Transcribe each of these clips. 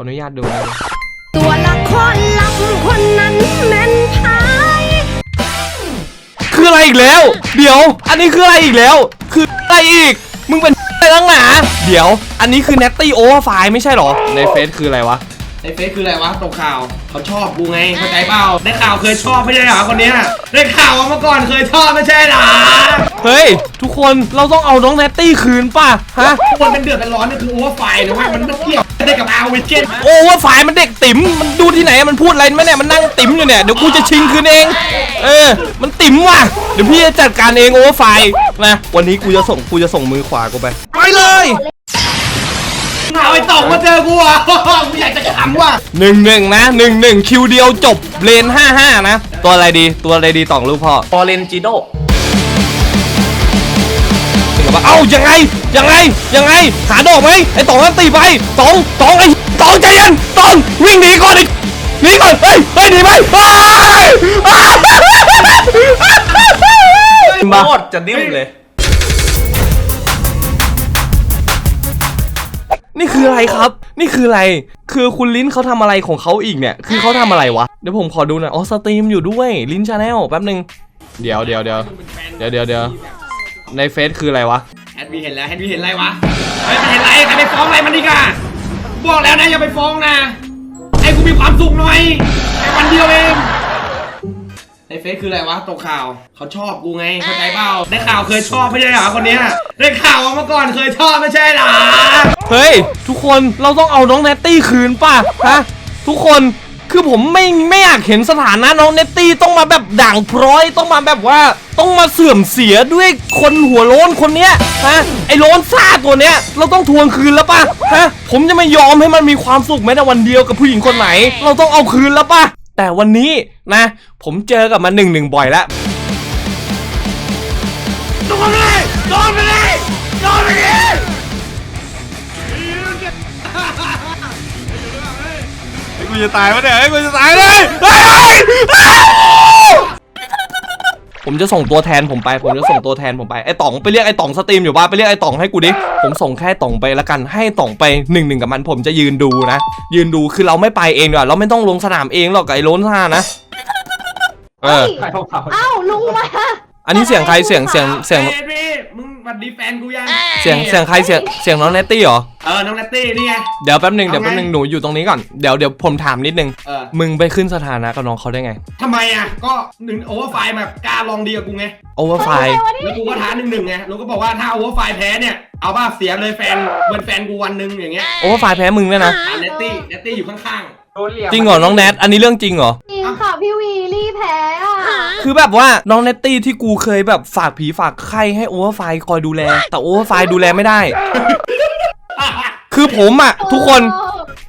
ออนุญาตดูนะตัวละครลับคนนั้นแม่นพายคืออะไรอีกแล้ว เดี๋ยว อันนี้คืออะไรอีกแล้ว คืออะไรอีก มึงเป็นอะไรตั้งหนา เดี๋ยว อันนี้คือ Natty Overfly ไม่ใช่เหรอ ในเฟซคืออะไรวะ ในเฟซคืออะไรวะตกข่าวเขาชอบกูไงเข้าใจเปล่าได้ข่าวเคยชอบไม่ใช่เหรอคนเนี้ยได้ข่าวว่าเมื่อก่อนเคยชอบไม่ใช่เหรอเฮ้ย ทุกคนเราต้องเอาน้อง Natty คืนป่ะฮะคนเป็นเดือดเป็นร้อนนี่คือโอเวอร์ไฟนะเว้ยมันไม่เกี่ยวได้กับอาวิเกนโอเวอร์ไฟมันเด็กติ๋มมันดูที่ไหนมันพูดอะไรไหมเนี่ยมันนั่งติ๋มอยู่เนี่ยเดี๋ยวกูจะชิงคืนเอง เออ มันติ๋มว่ะเดี๋ยวพี่จะจัดการเองโอเวอร์ไฟนะวันนี้กูจะส่งกูจะส่งมือขวากูไปไปเลย เอาไอ้ตอกมาเจอกูอะกูอยากจะขำว่ะหนึ่งหนึ่งนะหนึ่งหนึ่งคิวเดียวจบเลนห้าห้านะ ตัวอะไรดีตัวอะไรดีต่องลูกพ่อฟอเรนจิโนถึงกับว่าเอ้ายังไงยังไงยังไง หาดอกไหมไอ้ตองนั่นตีไปตองตองไอ้ตองใจเย็นตองวิ่งหนีก่อนไอ้หนีก่อนเฮ้ยเฮ้ยหนีไปอ้ายอ้ายโคตรจะดิ้นเลย นี่คืออะไรครับ นี่คืออะไร คือคุณลิ้นเขาทำอะไรของเขาอีกเนี่ย คือเขาทำอะไรวะ เดี๋ยวผมขอดูหน่อย อ๋อ สตรีมอยู่ด้วย ลิ้นชาแนลแป๊บนึง เดี๋ยวเดี๋ยวเดี๋ยวเดี๋ยวเดี๋ยวเดี๋ยวในเฟซคืออะไรวะแอดวีเห็นแล้วแอดวีเห็นอะไรวะเฮ้ยมันเห็นอะไรใครไปฟ้องอะไรมันดีกว่าบอกแล้วนะอย่าไปฟ้องนะ ให้กูมีความสุขหน่อยแค่วันเดียวเอง ในเฟซคืออะไรวะตกข่าวเขาชอบกูไงเข้าใจเปล่าได้ข่าวเคยชอบไม่ใช่เหรอคนเนี้ยได้ข่าวว่าเมื่อก่อนเคยชอบไม่ใช่เหรอเฮ้ย ทุกคนเราต้องเอาน้องเนตตี้คืนป่ะฮะทุกคนคือผมไม่ไม่อยากเห็นสถานะน้องเนตตี้ต้องมาแบบด่างพร้อยต้องมาแบบว่าต้องมาเสื่อมเสียด้วยคนหัวโล้นคนเนี้ยฮะไอ้โล้นซ่าตัวเนี้ยเราต้องทวงคืนแล้วป่ะฮะผมจะไม่ยอมให้มันมีความสุขแม้แต่วันเดียวกับผู้หญิงคนไหน เราต้องเอาคืนแล้วป่ะ แต่วันนี้นะ ผมเจอกับมันหนึ่งหนึ่งบ่อยแล้วโดนไปเลยโดนไปเลยโดนไปเลยกูจะตายวะเนี่ยกูจะตายเลย ผมจะส่งตัวแทนผมไป ผมจะส่งตัวแทนผมไป ไอ้ต๋องไปเรียกไอ้ต๋องสตรีมอยู่บ้านไปเรียกไอ้ต๋องให้กูดิ ผมส่งแค่ต๋องไปละกัน ให้ต๋องไปหนึ่งหนึ่งกับมันผมจะยืนดูนะ ยืนดูคือเราไม่ไปเองดีกว่าเราไม่ต้องลงสนามเองหรอกกับไอ้ล้นซ่านะ เออ เอ้าลุงมา อันนี้เสียงใครเสียงเสียงเสียงเฮ้พี่มึงหวัดดีแฟนกูยังเสียงเสียงใครเสียงเสียงน้องเนตตี้เหรอ เออ น้องนัตตี้นี่ไง เดี๋ยวแป๊บหนึงเดี๋ยวเอาไงแป๊บหนึงหนูอยู่ตรงนี้ก่อน เดี๋ยวเดี๋ยวผมถามนิดนึง เออมึงไปขึ้นสถานะกับน้องเขาได้ไง ทำไมอะ ก็หนึ่งโอเวอร์ไฟล์แบบกล้าลองดีกับกูไง โอเวอร์ไฟแล้วกูก็ท้าหนึ่งหนึ่งไงแล้วก็บอกว่าถ้าโอเวอร์ไฟล์แพ้เนี่ย เอาบ้าเสียเลยแฟนเหมือนแฟนกูวันหนึ่งอย่างเงี้ยโอเวอร์ไฟแพ้มึงเนี่ยนะ ถามเนตตี้เนตตี้อยู่ข้างโดนเหลี่ยมจริงเหรอน้องแนทอันนี้เรื่องจริงเหรอ จริงค่ะพี่วีรี่แพ้อะ คือแบบว่าน้องเนตตี้ที่กูเคยแบบฝากผีฝากไข้ให้โอเวอร์ไฟคอยดูแล แต่โอเวอร์ไฟดูแลไม่ได้ คือผมอะทุกคน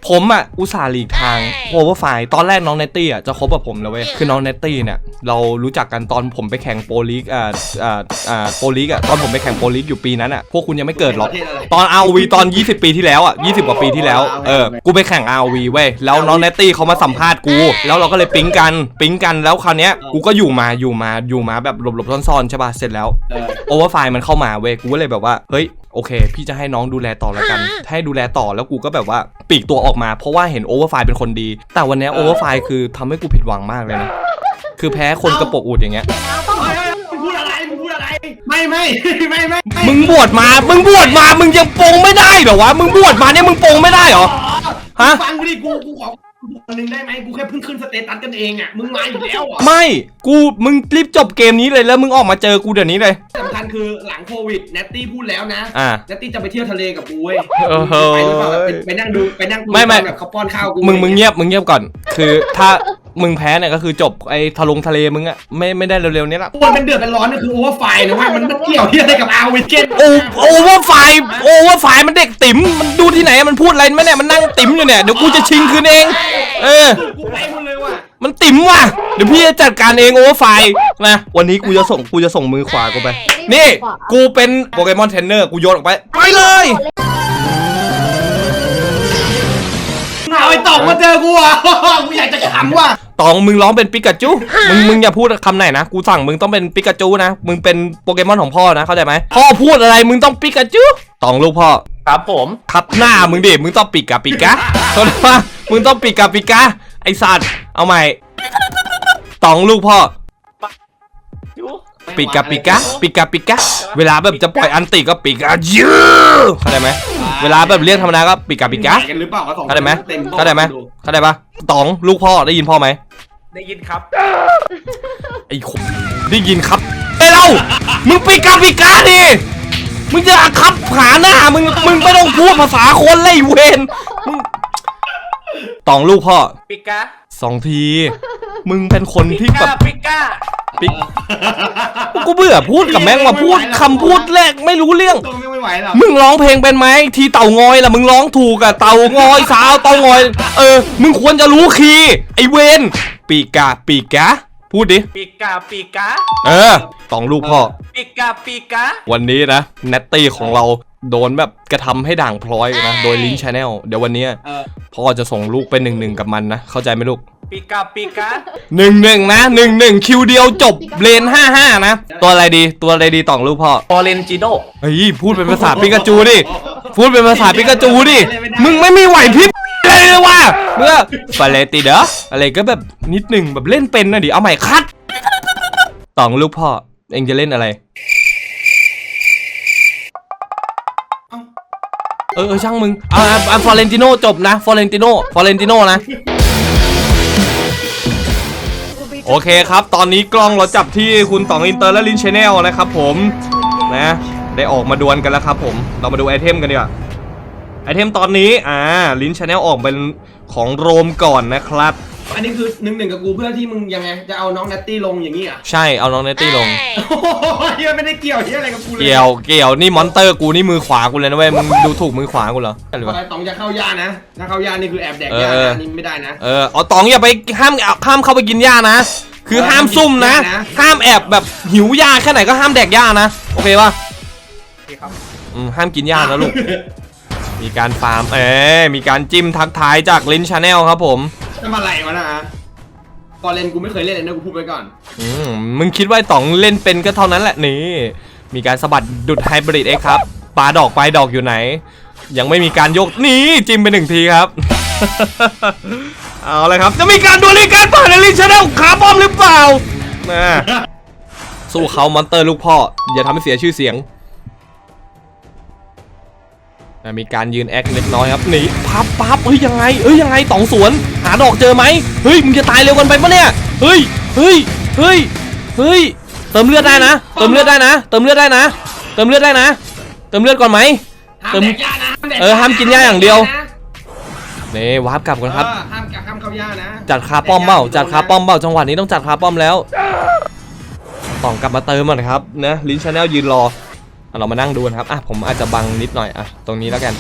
ผมอะอุตส่าห์หลีกทางโอเวอร์ไฟตอนแรกน้องเนตตี้อะจะคบกับผมแล้วเว้ยคือน้องเนตตี้เนี่ยเรารู้จักกันตอนผมไปแข่งโปรลีกอ่าอ่าอ่าโปรลีกอะตอนผมไปแข่งโปรลีกอยู่ปีนั้นอะพวกคุณยังไม่เกิดหรอกตอน ROV ตอน 20 ปีที่แล้วอะ20 กว่าปีที่แล้วเออกูไปแข่ง ROV เว้ยแล้วน้องเนตตี้เขามาสัมภาษณ์กู แล้วเราก็เลยปิ๊งกันปิ๊งกันแล้วคราวเนี้ยกูก็อยู่มาอยู่มาอยู่มาแบบหลบๆซ่อนๆใช่ป่ะเสร็จแล้วเออโอเวอร์ไฟมันเข้ามาเว้ยกูก็เลยแบบว่าเฮ้ยโอเค พี่จะให้น้องดูแลต่อแล้วกันให้ดูแลต่อแล้วกูก็แบบว่าปลีกตัวออกมาเพราะว่าเห็นโอเวอร์ไฟเป็นคนดี แต่วันเนี้โอเวอร์ไฟคือทำให้กูผิดหวังมากเลยนะ คือแพ้คนกระโปรงอุดอย่างเงี้ยเฮ้ยเฮ้ย มึงพูดอะไรมึงพูดอะไรไม่ไม่ไม่ไม่มึงบวชมา มึงบวชมา มึงยังปรงไม่ได้เหรอวะ มึงบวชมาเนี่ยมึงปรงไม่ได้เหรอ ฮะ ฟังกูดิกูกูขอ คนหนึ่งได้ไหมกูแค่เพิ่งขึ้นสเตตัสกันเองอะมึงมาอยู่แล้วอะไม่กูมึงรีบจบเกมนี้เลยแล้วมึงออกมาเจอกูเดี๋ยวนี้เลย สำคัญคือหลังโควิดเนตตี้พูดแล้วนะอ่าเนตตี้จะไปเที่ยวทะเลกับกูเว้ยเออเฮ้ไปหรือเปล่าแบบยไปไปนั่งดูไปนั่งดูไม่ไม่ตอนแบบเขาป้อนข้าวกูมึงมึงเงียบมึงเงียบก่อน คือถ้ามึงแพ้เนี่ยก็คือจบไอ้ทะลงทะเลมึงอะไม่ไม่ได้เร็วๆนี้ละคนเป็นเดือดเป็นร้อนนี่คือโอเวอร์ไฟล์นะเว้ยมันมันเกี่ยวที่อะไรกับอาวิเกนโอโอเวอร์ไฟโอเวอร์ไฟมันเด็กติ๋มมันดูที่ไหนมันพูดอะไรไหมเนี่ยมันนั่งติ๋มอยู่เนี่ยเดี๋ยวกูจะชิงคืนเองเออ กูไปหมดเลยว่ะมันติ๋มว่ะ เดี๋ยวพี่จะจัดการเองโอเวอร์ไฟนะวันนี้กูจะส่งกูจะส่งมือขวากูไป นี่ กูเป็นโปเกมอนเทรนเนอร์ กูโยนออกไป ไปเลย เอาไอ้ตอกมาเจอกูอะ กูอยากจะขำว่ะตองมึงร้องเป็นปิกาจู มึงมึงอย่าพูดคำไหนนะ กูสั่งมึงต้องเป็นปิกาจูนะ มึงเป็นโปเกมอนของพ่อนะ เข้าใจไหม พ่อพูดอะไรมึงต้องปิกาจู ตองลูกพ่อ ครับผม ครับหน้ามึงดิ มึงต้องปิกกาปิกะเขาเรียกว่า มึงต้องปิกกาปิกะไอสัตว์ เอาใหม่ตองลูกพ่อปิกาปิกะปิกาปิกะเวลาแบบจะปล่อยอันติก็ปิกายืเข้าใจไหมเวลาแบบเรียกธรรมดาก็ปิกาปิกะไหนกันหรือเปล่าวะสองคนเข้าใจไหมต็เข้าใจไหมเข้าใจปะตองลูกพ่อได้ยินพ่อไหมได้ยินครับ ไอ้ขมได้ยินครับไอ้เรามึงปิกาปิกาดิมึงจะครับหาหน้ามึงมึงไม่ต้องพูดภาษาคนเลยไอ้เวนมึง ตองลูกพ่อปิกาสองที มึงเป็นคนที่แบบปิกาปิกกูเบื่อพูดกับแม่งมาพูดคำพูดแรกไม่รู้เรื่อง ตัวไม่ไหวหรอกมึงร้องเพลงเป็นไหมทีเต่างอยล่ะมึงร้องถูกอะเต่างอยสาวเต่างอย เออ มึงควรจะรู้คีย์ไอเวนปีกาปีกาพูดดิ ปิกาปิกาเออตองลูกพ่อปิกาปิกาวันนี้นะเนตตี้ของเรา โดนแบบกระทำให้ด่างพร้อยนะ โดยลิงชาแนลเดี๋ยววันเนี้ยเออพ่อจะส่งลูกไปหนึ่งหนึ่งกับมันนะ เข้าใจไหมลูกปิกาปิกาหนึ่งหนึ่งนะหนึ่งหนึ่งคิวเดียวจบเลนห้าห้านะ ตัวอะไรดีตัวอะไรดีตองลูกพ่อฟอเรนจิโนเฮ้ยพูดเป็นภาษาปิกาจูดิพูดเป็นภาษาปิกาจูดิมึงไม่มีไหวพริบเลยเลยว่ะเมื่อฟาเลติเดออะไรก็แบบนิดหนึ่งแบบเล่นเป็นนะดิเอาใหม่คัดตองลูกพ่อเองจะเล่นอะไร เออช่างมึงเอาอะอะฟอเรนติโนจบนะฟอเรนติโนฟอเรนติโนนะ โอเคครับ ตอนนี้กล้องเราจับที่คุณต๋องอินเตอร์และลินชแนลนะครับผมนะได้ออกมาดวลกันแล้วครับผมเรามาดูไอเทมกันดีกว่าไอเทมตอนนี้อ่าลินชแนลออกเป็นของโรมก่อนนะครับ อันนี้คือหนึ่งหนึ่งกับกูเพื่อที่มึงยังไงจะเอาน้องนัตตี้ลงอย่างนี้อะใช่เอาน้องเนตตี้ลง โอ้โหเฮียไม่ได้เกี่ยวเฮียอะไรกับกูเลยเกี่ยวเกี่ยวนี่มอนเตอร์กูนี่มือขวากูเลยนะเว้ยมึงดูถูกมือขวากูเหรอหรือพอวะไอ้ตองจะเข้ายานะถ้าเข้ายานี่คือแอบแดกเออยาเออ นะอันนี่ไม่ได้นะ เออเอาต๋องอย่าไปห้ามห้ามเข้าไปกินหญ้านะ คือห้ามซุ่มนะห้ามกินหญ้านะ ห้ามแอบแบบหิวหญ้าแค่ไหนก็ห้ามแดกหญ้านะโอเคป่ะโอเคครับอืมห้ามกินหญ้านะลูกมีการฟาร์มเอ๊มีการจิ้มทักทายจากลินชาแนลครับผม ทำอะไรวะนะตอนเล่นกูไม่เคยเล่นเลยนะกูพูดไปก่อน อืมมึงคิดว่าไอ้ต๋องเล่นเป็นก็เท่านั้นแหละนี่ มีการสะบัดดุดไฮบริดเอ็กครับปาดอกไปดอกอยู่ไหน ยังไม่มีการยกนี่จิ้มไปหนึ่งทีครับ เอาเลยครับ จะมีการดวลลิกันผ่านในลิชแนลขาป้อมหรือเปล่านะสู้เขามอนเตอร์ลูกพ่อ อย่าทำให้เสียชื่อเสียง มีการยืนแอคเล็กน้อยครับหนีพับพับเฮ้ยยังไงเฮ้ยยังไงต๋องสวน หาดอกเจอไหมเฮ้ยมึงจะตายเร็วกันไปปะเนี่ยเฮ้ยเฮ้ยเฮ้ยเฮ้ยเติมเลือดได้นะ เติมเลือดได้นะ เติมเลือดได้นะ เติมเลือดได้นะ เติมเลือดก่อนไหมห้ามเติมแดกยานะแดกเออห้ามกินหญ้าอย่างเดียวนะนี่วาร์ปกลับกันครับเออห้ามห้ามเข้ายานะจัดคาป้อมเปล่าจัดคาป้อมเปล่าจังหวะนี้ต้องจัดคาป้อมแล้วต่องกลับมาเติมก่อนครับนะลินชาแนลยืนรออะ เรามานั่งดูกันครับอะผมอาจจะบังนิดหน่อยอะตรงนี้แล้วกัน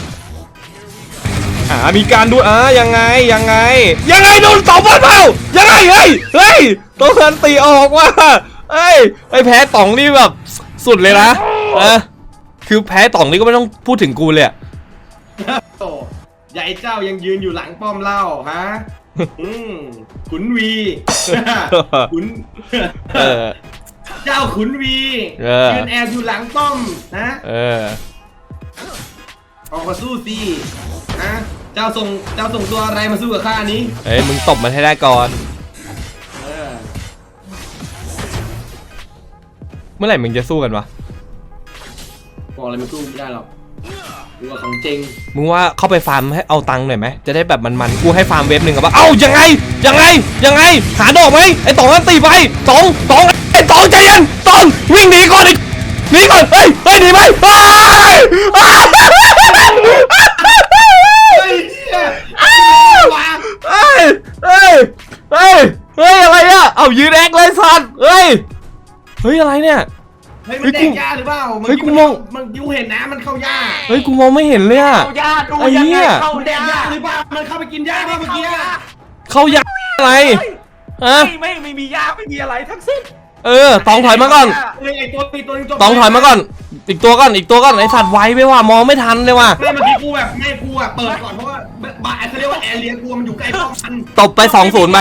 อ่ามีการดูอะยังไงยังไง ยังไงโดนสองพันเปล่ายังไงเฮ้ยเฮ้ยต้องการตีออกว่ะเฮ้ยไอแพ้ต่องนี่แบบสุดเลยนะเออคือแพ้ต่องนี่ก็ไม่ต้องพูดถึงกูเลยอะโอ้ใหญ่เจ้ายังยืนอยู่หลังป้อมเล่าฮะอืมขุนวีขุนเออ เจ้าขุนวีเออ ยืนแอบอยู่หลังป้อมนะเออ ออกมาสู้สินะเจ้าส่งเจ้าส่งตัวอะไรมาสู้กับข้านี้เอ้ยมึงตบมันให้ได้ก่อน เออเมื่อไหร่มึงจะสู้กันวะ บอกอะไรมาสู้ไม่ได้หรอกดูว่าของจริงมึงว่าเข้าไปฟาร์มให้เอาตังค์หน่อยไหม จะได้แบบมันๆ กูให้ฟาร์มเว็บหนึ่งกับว่า เอ้ายังไง ยังไง ยังไง หาดอกไหมไอ้ตองนั่นตีไปตองตอง ไอ้ตองใจเย็นตองวิ่งหนีก่อนไอ้หนีก่อนเฮ้ยเฮ้ยหนีไหมอ้ยอ้ายเฮ้ยเชี่ยเฮ้ยเฮ้ยเฮ้ยเฮ้ยอะไรอะเอายืนแอคเลยสัตว์เฮ้ยเฮ้ยอะไรเนี่ย เฮ้ยมันแดกยาหรือเปล่าเฮ้ยกูมอง มันยูเห็นนะมันเข้ายาเฮ้ยกูมองไม่เห็นเลยอะเข้ายาดูไอ้เหี้ไงย เข้ามันแดกยายาหรือเปล่ามันเข้าไปกินยาเมื่อกี้อะเข้ายาอะไรฮะไม่ไม่ไม่มียาไม่มีอะไรทั้งสิ้น เออตองถอยมาก่อนเฮ้ยไอตัวปีตัวนึงจบตองถอยมาก่อน อีกตัวก่อนอีกตัวก่อนไอสัตว์ไวไปว่ะมองไม่ทันเลยว่ะไม่เมื่อกี้กูแบบไม่กูอะเปิดก่อนเพราะว่าบาเขาเรียกว่าแอร์เรียกูมันอยู่ใกล้ป้อมมันตบไปสองศูนย์ไป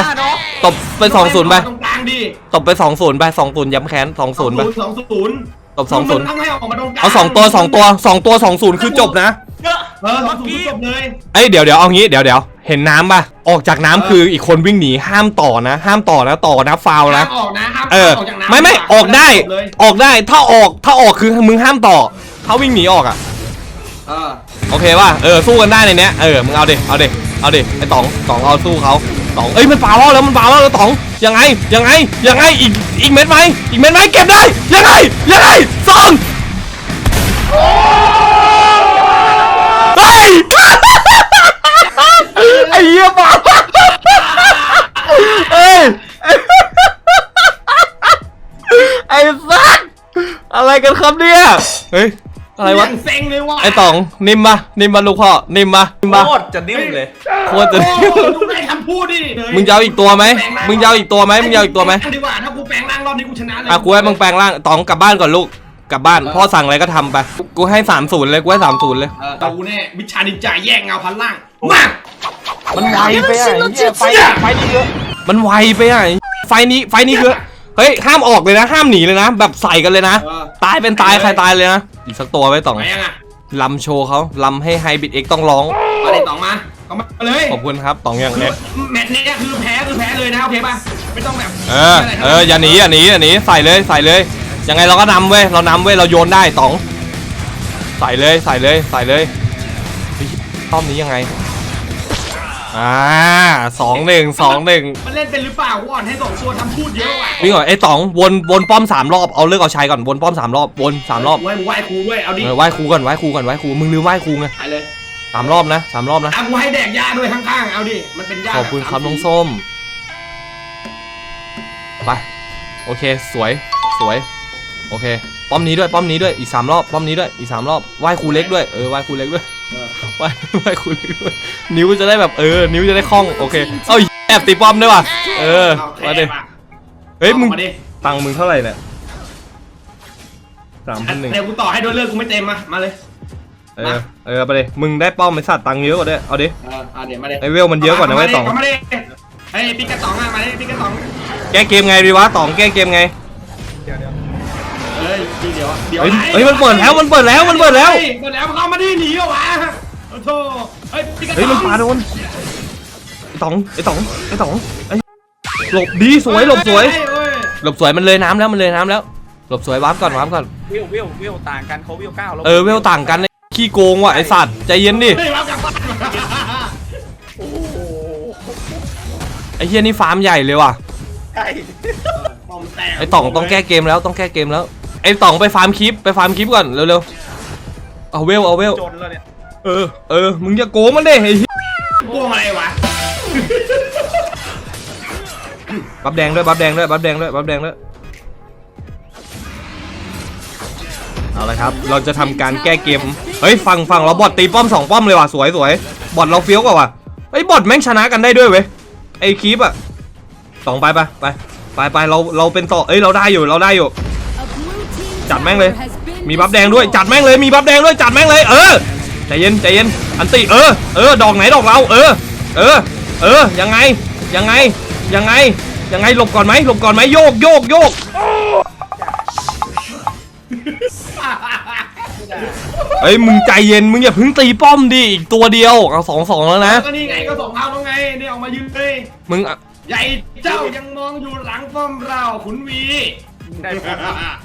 ตบไปสองศูนย์ไปตรงกลางดิตบไปสองศูนย์ไปสองศูนย์ย้ำแค้นสองศูนย์ไปสองศูนย์ตบสองศูนย์มึต้องให้ออกมาตรงกลางเอาสองตัวสองตัวสองตัวสองศูนย์คือจบนะเยอะเออสองศูนย์จบเลยเอ้ยเดี๋ยวเดี๋ยวเอางี้เดี๋ยวเดี๋ยว เห็นน้ำป่ะ ออกจากน้ำคืออีกคนวิ่งหนีห้ามต่อนะ ห้ามต่อนะต่อนะฟาวล์ห้านะมออกนะห้ามเออ ออกจากน้ำไม่ไม่ออกได้ เลยออกได้ถ้าออกถ้าออกคือมึงห้ามต่อถ้าวิ่งหนีออกอะ เออโอเคป่ะ เออ สู้กันได้ในเนี้ย เออ มึงเอาดิ เอาดิ เอาดิ ไอ้ต๋องต๋องเอาสู้เขาต๋อง เอ้ย มันเปล่าแล้ว มันเปล่าแล้วต๋อง ยังไง ยังไง ยังไง อีก อีกเม็ดไหมอีกเม็ดไหมเก็บได้ ยังไง ยังไง อะไรกันครับเนี่ย เฮ้ย อะไรวะย่างเซ็งเลยว่ะไอ้ต๋องนิ่มปะนิ่มปะลูกพ่อ นิ่มปะนิ่มปะโคตรจะนิ่มเลยโคตรจะโอ้โหดูได้คำพูดดิมึงจะเอาอีกตัวไหมมึงจะเอาอีกตัวไหมมึงจะเอาอีกตัวไหมดีกว่าถ้ากูแปลงร่างรอบนี้กูชนะเลยอะกูให้มึงแปลงร่างต๋องกลับบ้านก่อนลูกกลับบ้านพ่อสั่งอะไรก็ทำไป กูให้สามศูนย์เลย กูให้สามศูนย์เลยเออกูแน่วิชานินจาแยกเงาพันล่างมามันไวไปอะไอ้เหี้ยไฟไฟนี้เยอะมันไวไปอะไอ้ไฟนี้ไฟนี้คือ เฮ้ยห้ามออกเลยนะ ห้ามหนีเลยนะ แบบใส่กันเลยนะ เออตายเป็นตายใครตายเลยนะ อีกสักตัวไว้ต๋องไปยังอะลำโชว์เขาลำให้ไฮบิดเอ็กต้องร้อง มาเลยต่องมาต่องมาเลยขอบคุณครับต๋องอย่างคือเนี้ยแมตช์นี้คือแพ้คือแพ้เลยนะโอเคป่ะไม่ต้องแบบเออ เออ อย่าหนีอย่าหนีอย่าหนีใส่เลยใส่เลย ยังไงเราก็นำเว้ย เรานำเว้ย เราโยนได้ต๋อง ใส่เลยใส่เลยใส่เลยเฮ้ยป้อมนี้ยังไง อ่าสองหนึ่งสองหนึ่งมันเล่นเป็นหรือเปล่ากูอ่อนให้สองตัวทำพูดเยอะว่ะวิ่งก่อนไอ้ต๋องวนวนป้อมสามรอบเอาเลิกเอาชัยก่อนวนป้อมสามรอบวนสามรอบไหว้มึงไหว้ครูด้วยเอาดิเออไหว้ครูก่อนไหว้ครูก่อนไหว้ครูมึงลืมไหว้ครูไงไปเลยสามรอบนะสามรอบนะอะกูให้แดกยาด้วยข้างๆเอาดิมันเป็นยาขอบคุณครับแน้องส้มไปโอเคสวยสวยโอเค ป้อมนี้ด้วยป้อมนี้ด้วยอีกสามรอบป้อมนี้ด้วยอีกสามรอบไหว้ครูเล็กด้วยเออไหว้ครูเล็กด้วยเออ ไหว้ไหว้ครูเล็กด้วยนิ้วจะได้แบบเออ นิ้วจะได้คล่องโอเคเอ้ยแอบตีป้อมด้วยว่ะเออเอามาดิแค่เฮ้ยมึงอาาดิตังค์มึงเท่าไหร่เนี่ยสามพันหนึ่งเดี๋ยวกูต่อให้ด้วยเลือดกูไม่เต็มมามาเลยเออเออไปเลยมึงได้ป้อมไอ้สัตว์ตังค์เยอะกว่าด้วยเอาดิเออเอาเดี๋ยวมาเลยไอ้เวลมันเยอะกว่านะเว้ยต๋องมาดิเฮ้ยปิกกระต๋องอะมาดิปิกกระต๋องแก้เกมไงดีวะต๋องแก้เกมไงเฮ้ยเดี๋ยวเดี๋ยวเฮ้ยเฮ้ยมันเปิดแล้วมันเปิดแล้วมันเปิดแล้วฮ้ยเปิดแล้วมันเข้ามาดิหนีเหรอวะ โอ้โธ่เฮ้ยปิกกระต๋องเฮ้ยมันปาโดนไอ้ต๋องไอ้ต๋องไอ้ต๋องไอ้หลบดีสวยหลบสวย เฮ้เฮ้ยหลบสวยมันเลยน้ำแล้วมันเลยน้ำแล้ว หลบสวยวาร์ปก่อนวาร์ปก่อนวิววิววิวต่างกันเขาวิวเก้าแล้วเออเวลต่างกันไอ้ขี้โกงว่ะไอสัตว์ใจเย็นดิเฮ้ยมากลับบ้านโอ้โหไอ้เฮียนี่ฟาร์มใหญ่เลยว่ะใช่ปอมแตกไอ้ต๋องต้องแก้เกมแล้วต้องแก้เกมแล้วไอ้ต๋องไปฟาร์มคลิปไปฟาร์มคลิปก่อนเร็วๆเอาเวลเอาเวลจนแล้วเนี่ย เออ เออ มึงอย่าโกงมันดิไอ้เหี้ยพวงอะไรวะ บับแดงด้วยบับแดงด้วยบับแดงด้วยบับแดงด้วย เอาละครับ เราจะทำการแก้เกม เฮ้ยฟังฟังเราบอทตีป้อมสองป้อมเลยว่ะสวยสวยบอทเราเฟี้ยวกว่าว่ะเฮ้ยบอทแม่งชนะกันได้ด้วยเว้ย ไอ้คลิปอะสองไปไปไปไปไปเราเราเป็นต่อ เอ้ยเราได้อยู่เราได้อยู่ จัดแม่งเลย มีบัฟแดงด้วยจัดแม่งเลย มีบัฟแดงด้วย จัดแม่งเลย เออ ใจเย็นใจเย็นอันติเออเออดอกไหนดอกเราเออเออเออยังไงยังไงยังไงยังไงหลบก่อนไหมหลบก่อนไหมโยกโยกโยกเฮ้ยมึงใจเย็นมึงอย่าเพิ่งตีป้อมดิอีกตัวเดียวเอาสองสองแล้วนะก็นี่ไงก็สองเท้าแล้วไงนี่ออกมายืนเลยมึงอะใหญ่เจ้ายังมองอยู่หลังป้อมเราขุนวีได้ผม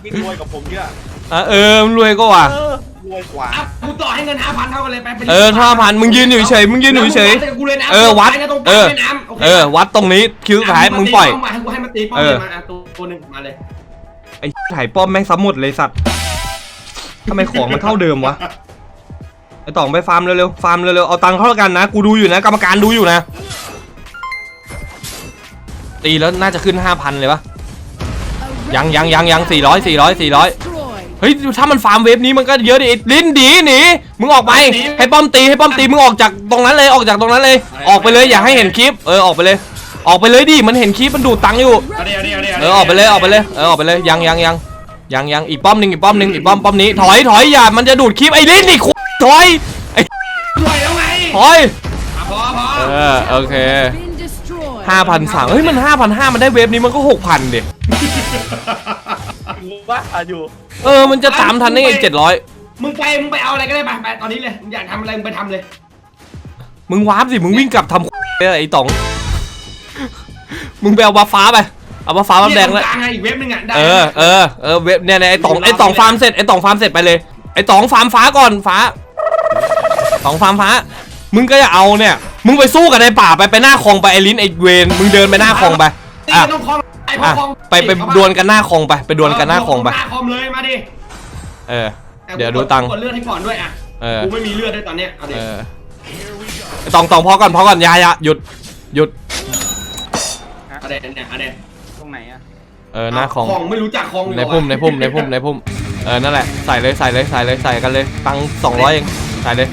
ยิ่งรวยกับผมเยอะอะเออมึงรวยก็ว่ะเออ รวยกว่าอะกูต่อให้เงินห้าพันเท่ากันเลยไปไปเออห้าพันมึงยืนอยู่เฉยมึงยืนอยู่เฉย แล้วมึงวัดกับกูเลยนะเออวัด ไปนะตรงเออปากแม่น้ำโคเออ วัดตรงนี้คิวสุดท้ายมึงปล่อยมาให้กูให้มันตีป้อมเอเลอยมาอะตัวตัวหนึ่งมาเลยไอ้ถ่ายป้อมแม่งซ้ำหมดเลยสัตว์ทำไมของมันเท่าเดิมวะไอ้ต่องไปฟาร์มเร็วๆฟาร์มเร็วๆเอาตังค์เข้าแล้วกันนะกูดูอยู่นะกรรมการดูอยู่นะ ตีแล้วน่าจะขึ้น5,000เลยปะยังยังยังยัง400 400 400เฮ้ยถ้ามันฟาร์มเวฟนี้มันก็เยอะดิลิ้นดีหนีมึงออกไปให้ป้อมตีให้ป้อมตีมึงออกจากตรงนั้นเลยออกจากตรงนั้นเลย ออกไปเลยอย่าให้เห็นคลิปเออออกไปเลย ออกไปเลยดิมันเห็นคลิปมันดูดตังค์อยู่เอาดิเอาดิเอาดิาดิเออออกไปเลยออกไปเลยเออออกไปเลยยังยังยังยังยังอีกป้อมหนึ่งอีกป้อมหนึ่งอีกป้อมป้อมนี้ถอยถอยอย่ามันจะดูดคลิปไอ้ลิ้นอีกถอยไอ้รวยแล้วไงถอยอะพอพอเออโอเคห้าพันสามเฮ้ยมันห้าพันห้ามันได้เวฟนี้มันก็หกพันดิรู้ ว่าอยู่ เออมันจะตามทันได้ไงเจ็ดร้อยมึงไปมึงไปเอาอะไรก็ได้ไปไปตอนนี้เลยมึงอยากทำอะไรมึงไปทำเลย มึงวาร์ปสิมึงวิ่งกลับทำเลยไอ้ต๋อง มึงไปเอาบัฟฟ้าไปเอาบัฟฟ้าบัฟแดงแล้แล้ววกลางไงอีกเว็บนึงอะได้เออเออเออเว็บเนี่ยเนี่ยไอ้ต๋องไอ้ต๋องฟาร์มเสร็จไอ้ต๋องฟาร์มเสร็จไปเลยไอ้ต๋องฟาร์มฟ้าก่อนฟ้าต๋องฟาร์มฟ้า มึงก็จะเอาเนี่ย มึงไปสู้กับในป่าไปไปหน้าคลองไปไอ้ลิ้นไอ้เวนมึงเดินไปหน้าคลองไป ตีอะกันต้องคลองไอ้พ่ออะคลองไปไปดวลกันหน้าคลองไปไปดวลกันหน้าคลองไป หน้าคอมเลยมาดิเออ แต่เดี๋ยวดูตังค์ กดเลือดให้ก่อนด้วยอะเออ กูไม่มีเลือดด้วยตอนเนี้ยเอาดิเออไอ้ตองตองพอก่อนพอก่อนอยาอยาหยุดหยุด เอาเด็ดเนี่ยเอาเด็ดตรงไหนอะเออหน้าคลอง คลองไม่รู้จักคลองอยู่ในพุ่มในพุ่มในพุ่มในพุ่มเออนั่นแหละใส่เลยใส่เลยใส่เลยใส่กันเลยตังสองร้อยเองใส่เลย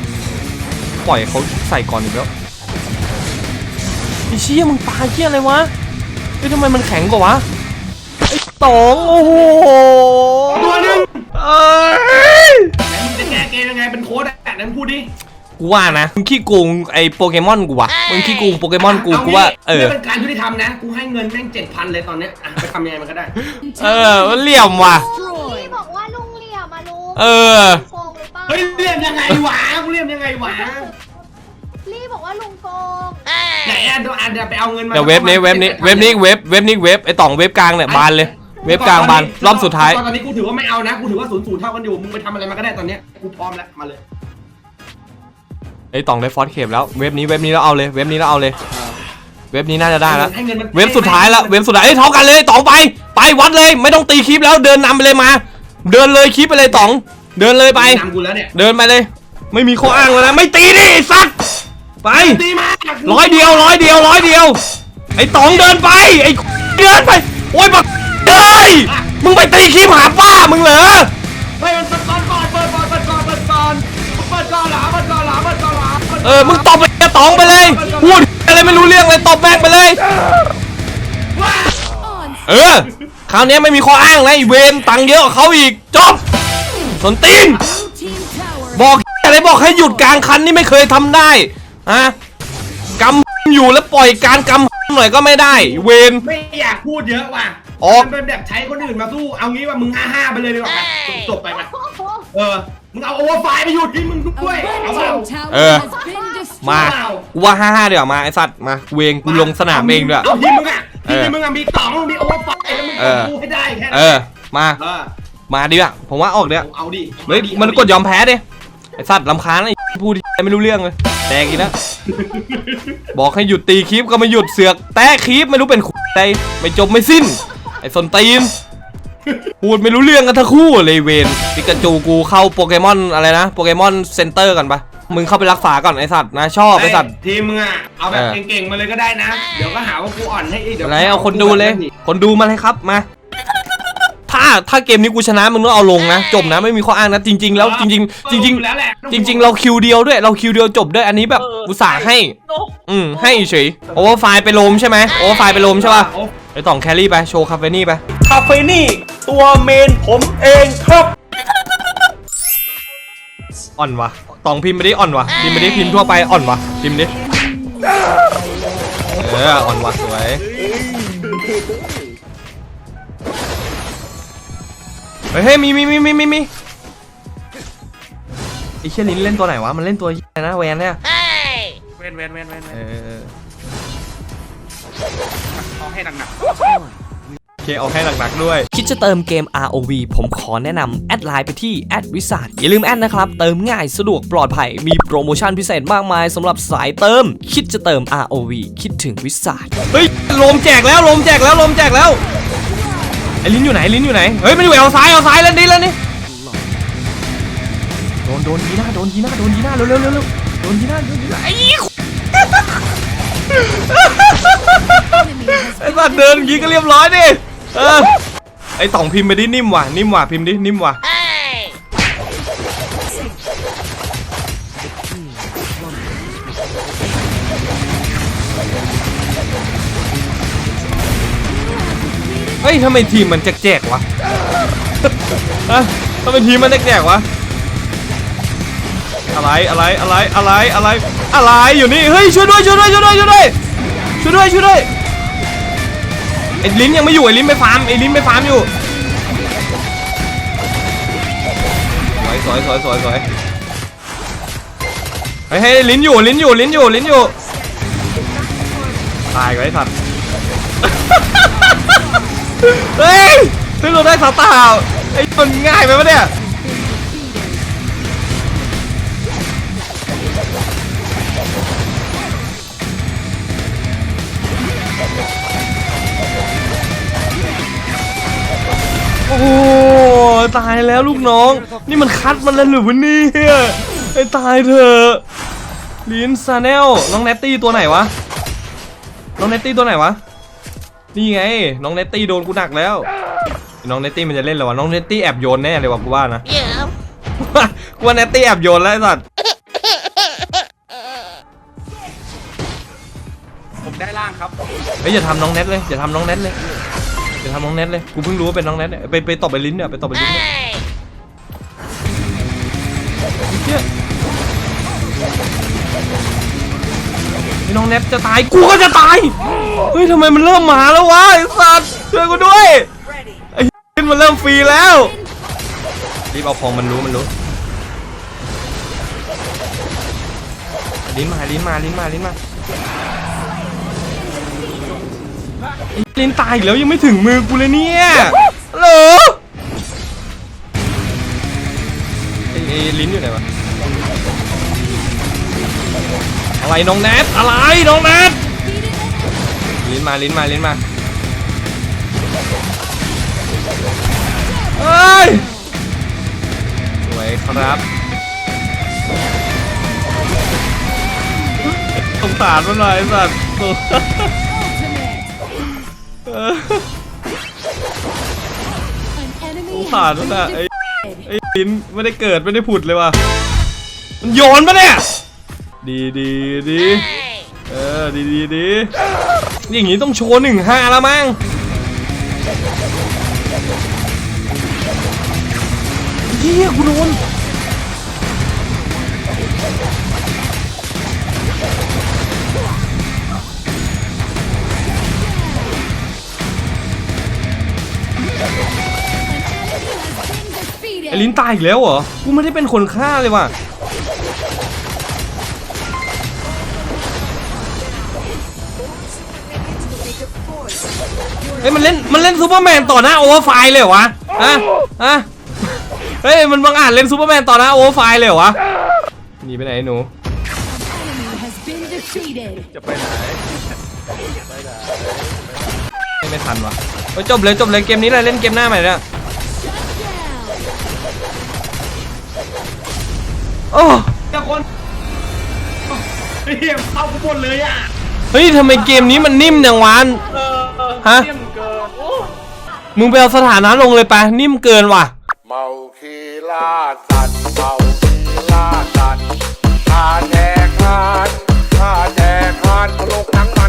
ปล่อยเขาใส่ก่อนอีกแล้วไอ้เชี่ยมึงปาเชี่ยอะไรวะเฮ้ยทำไมมันแข็งกว่าวะไอ้ตองโอ้โหตัวหนึงเอ้ยไหนมึงจะแก้เกมยังไงเป็นโค้ดอะไหนมึงพูดดิกูว่านะมึงขี้โกงไอ้โปเกมอนกูวะมึงขี้โกงโปเกมอนกูกูว่าเออไม่เป็นการยุติธรรมนะ กูให้เงินแม่งเจ็ดพันเลยตอนเนี้ยอะไปทำยังไงมันก็ได้ เออมันเหลี่ยมว่ะ พี่บอกว่าลุงเหลี่ยมมาลุงเออ โกงหรือเปล่าเฮ้ยเรียมยังไงวะกูเรียมยังไงวะลี่บอก ว่าลุงโกงไหนอะเดี๋ยวอะเดี๋ยวไปเอาเงินมาเดี๋ยวเว็บนี้เว็บนี้เว็บนี้เว็บเว็บนี้เว็บไอ้ต่องเว็บกลางเนี่ยบานเลย เว็บกลางบานรอบสุดท้าย ตอนนี้กูถือว่าไม่เอานะกูถือว่าศูนย์ศูนย์เท่ากันอยู่มึงไปทำอะไรมาก็ได้ตอนเนี้ยกูพร้อมแล้วมาเลยไอ้ต่องได้ฟอสเคปแล้วเว็บนี้เว็บนี้แล้วเอาเลยเว็บนี้แล้วเอาเลย เว็บนี้น่าจะได้แล้วให้เงินมันเว็บสุดท้ายแล้วเว็บสุดท้ายเอ้ยเท่ากันเลยต่องไปไปวัดเลย ไม่ต้องตีคลิปแล้วเดินนำไปเลยมา เดินเลยคลิปไปเลยต่อง เดินเลยไป นำกูแล้วเนี่ย เดินไปเลย ไม่มีข้ออ้างแล้วนะไม่ตีดิไอ้สัตว์ ไปตีมาร้อยเดียวร้อยเดียวร้อยเดียว ไอ้ต๋องเดินไป ไอ้เดินไป โอ้ยบักเอ้ยมึงไปตีคลิปหาป้ามึงเหรอเฮ้ยมันเปิดก่อนก่อนเปิดก่อนเปิดก่อนเปิดก่อนเปิดก่อนเหรอเปิดก่อนเหรอเปิดก่อนเหรอปิดก่นเออมึงตบไปไอ้ต๋องไปเลยพูดอะไรไม่รู้เรื่องเลยตบแม่งไปเลย เออคราวนี้ไม่มีข้ออ้างนะไอ้เวนตังค์เยอะกว่าเขาอีกจบสนตีนบอกอะไรบอกให้หยุดกลางคันนี่ไม่เคยทำได้ ฮะกำอยู่แล้วปล่อยการกำหน่อยก็ไม่ได้ เวนไม่อยากพูดเยอะว่ะอ๋อมันเป็นแบบใช้คนอื่นมาสู้ เอางี้ว่ามึงห้าห้าไปเลยดีกว่าไปจบไปไปโอ้โหเออ มึงเอาโอเวอร์ไฟล์ไปอยู่ที่มึงด้วย เอาเปล่าเออ มากูว่าห้าห้าเดี๋ยวามาไอสัตว์มากูเองกูลงสนามเองด้วยเอาที่มึงอะเอที่อมึงอะมีต๋องมีโอเวอร์ไฟล์แล้วมึงเออดูให้ได้แค่นั้นเออ มาเออมาดิอะผมว่าออกเดี๋ยวเอาดิ เฮ้ยอาดิมันกดยอมแพ้ดิ ไอสัตว์ลำคาญไอ้พูดไม่รู้เรื่องเลย แตกอีกแล้ว บอกให้หยุดตีคลิปก็ไม่หยุดเสือกแตะคลิปไม่รู้เป็นอะไรไม่จบไม่สิ้น ไอสนตีนพูดไม่รู้เรื่องกันทั้งคู่เลยเวนปิกาจูกูเข้าโปเกมอนอะไรนะโปเกมอนเซ็นเตอร์กันปะมึงเข้าไปรักษาก่อนไอสัตว์นะชอบไอสัตว์เฮ้ยทีมมึงอะเอาแบบเออเก่งๆมาเลยก็ได้นะ เดี๋ยวก็หาว่ากูอ่อนให้อีกเดี๋ยวอะไรเอาคนดูเลย คนดูมาเลยครับมา ถ้าถ้าเกมนี้กูชนะมึงต้องเอาลงนะ จบนะไม่มีข้ออ้างนะจริง ๆ แล้วจริง ๆ จริงแล้วแหละๆจริง ๆ เราคิวเดียวด้วยเราคิวเดียวจบด้วยอันนี้แบบอุตส่าห์ให้ อืมให้เฉยโอเวอร์ไฟล์ไปโลมใช่ไหมโอเวอร์ไฟล์ไปโลมใช่ป่ะโอ้ไอต่องแครี่ไปโชว์คาเฟนี่ไปคาเฟนี่ตัวเมนผมเองครับอ่อนวะตองพิมพ์ไปดิอ่อนวะพิมพ์ไปดิพิมพ์ทั่วไปอ่อนวะพิมพ์ดิเอออ่อนวะสวย เฮ้ยเฮ้ยมีมีมีมีมีมีไอเชี่ยลินเล่นตัวไหนวะ มันเล่นตัวเหี้ยนะแวนเนี่ยเว้นเว้นเว้นเว้นเอเว้นอเอาให้หนักโอเคเอาให้หนักๆด้วย คิดจะเติมเกม ROV ผมขอแนะนำแอดไลน์ไปที่แอดวิสาอย่าลืมแอดนะครับ เติมง่ายสะดวกปลอดภัย มีโปรโมชั่นพิเศษมากมายสำหรับสายเติม คิดจะเติม ROV คิดถึงวิสาเฮ้ยลมแจกแล้วลมแจกแล้วลมแจกแล้ว ไอ้ลิ้นอยู่ไหนลิ้นอยู่ไหนเฮ้ยมันอยู่เอาซ้ายเอาซ้ายแล้วนี่แล้วนี่โดนโดนยีหน้าโดนยีหน้าโดนยีหน้าเร็วเร็วเร็วเร็วโดนยีหน้าโดนยีหน้าไอ้ไอ้สัตว์เดินยี้ก็เรียบร้อยดิเออไอ้ต่องพิมพ์ไปดินิ่มว่ะนิ่มว่ะพิมพ์ดินิ่มว่ะ ฮ้ยทำไมทีมมันแจกๆวะฮะทำไมทีมมันแจกๆวะอะไรอะไรอะไรอะไรอะไรอะไรอยู่นี่เฮ้ยช่วยด้วยช่วยด้วยช่วยด้วยช่วยด้วยช่วยด้วยช่วยด้วยไอ้ลิ้นยังไม่อยู่ไอ้ลิ้นไปฟาร์มไอ้ลิ้นไปฟาร์มอยู่สวยสวยสวยสวยสวยเฮ้ยเฮ้ยลิ้นอยู่ลิ้นอยู่ลิ้นอยู่ลิ้นอยู่ตายไว้สัตว์ เฮ้ยซึ่งเราได้สาตาไอ้มันง่ายไปปะเนี่ยโอ้ตายแล้วลูกน้อง นี่มันคัดมันแล้วหรือวะเนี่ยไอ้ตายเถอะลินซาแนลน้องเนตตี้ตัวไหนวะ น้องเนตตี้ตัวไหนวะ นี่ไง น้องเนตตี้โดนกูหนักแล้ว น้องเนตตี้มันจะเล่นเหรอวะ น้องเนตตี้แอบโยนแน่เลยว่ะกูว่านะกูว่าเนตตี้แอบโยนแล้วไอ้สัตว์ผมได้ล่างครับเฮ้ยอย่าทำน้องเน็ตเลยอย่าทำน้องเน็ตเลยอย่าทำน้องเน็ตเลย กูเพิ่งรู้ว่าเป็นน้องเน็ตเนี่ยไปไปตบไปลิ้นเนี่ยไปตบไปลิ้นเนี่ยเนี่ยไอ้น้องเน็ตจะตาย กูก็จะตาย เฮ้ยทำไมมันเริ่มมาแล้ววะไอ้สัตว์ช่วยกูด้วยไอ้ลิ้นมันเริ่มฟรีแล้วรีบเอาของมันรู้มันรู้ลิ้นมาลิ้นมาลิ้นมาลิ้นมาไอ้ลิ้นตายอีกแล้วยังไม่ถึงมือกูเลยเนี่ยเหรอไอ้ไอ้ลิ้นอยู่ไหนวะอะไรน้องแนทอะไรน้องแนท ลิ้นมาลิ้นมาลิ้นมาเอ้ยสวยครับสงสารมันหน่อยไอ้สัตว์สงเออสงสารมันอะไอ้ไอ้ลิ้นไม่ได้เกิดไม่ได้ผุดเลยว่ะมันโยนปะเนี่ยดีดีดีเออดีดีดี อย่างงี้ต้องโชว์หนึ่งห้าแล้วมั้งเฮียกูโดนไอ้ลิ้นตายอีกแล้วเหรอ กูไม่ได้เป็นคนฆ่าเลยว่ะ เฮ้ยมันเล่นมันเล่นซูเปอร์แมนต่อหน้าโอเวอร์ไฟล์เลยเหรอวะฮะฮะเฮ้ยมันบังอาจเล่นซูเปอร์แมนต่อหน้าโอเวอร์ไฟล์เลยเหรอวะหนีไปไหนไอ้หนู has been defeated ไม่ไม่ทันวะเฮ้ยจบเลยจบเลยเกมนี้เลยเล่นเกมหน้าใหม่เนี่ยโอ้แต่คนเฮ้ยเข้ากูหมดเลยอะเฮ้ยทำไมเกมนี้มันนิ่มอย่างวานเออฮะ มึงไปเอาสถานะลงเลยไปนิ่มเกินว่ะ เมาคีลาสัตเมาคีลาสัตว์าแดกคานฆ่าแดกคาโลกทั้งใบ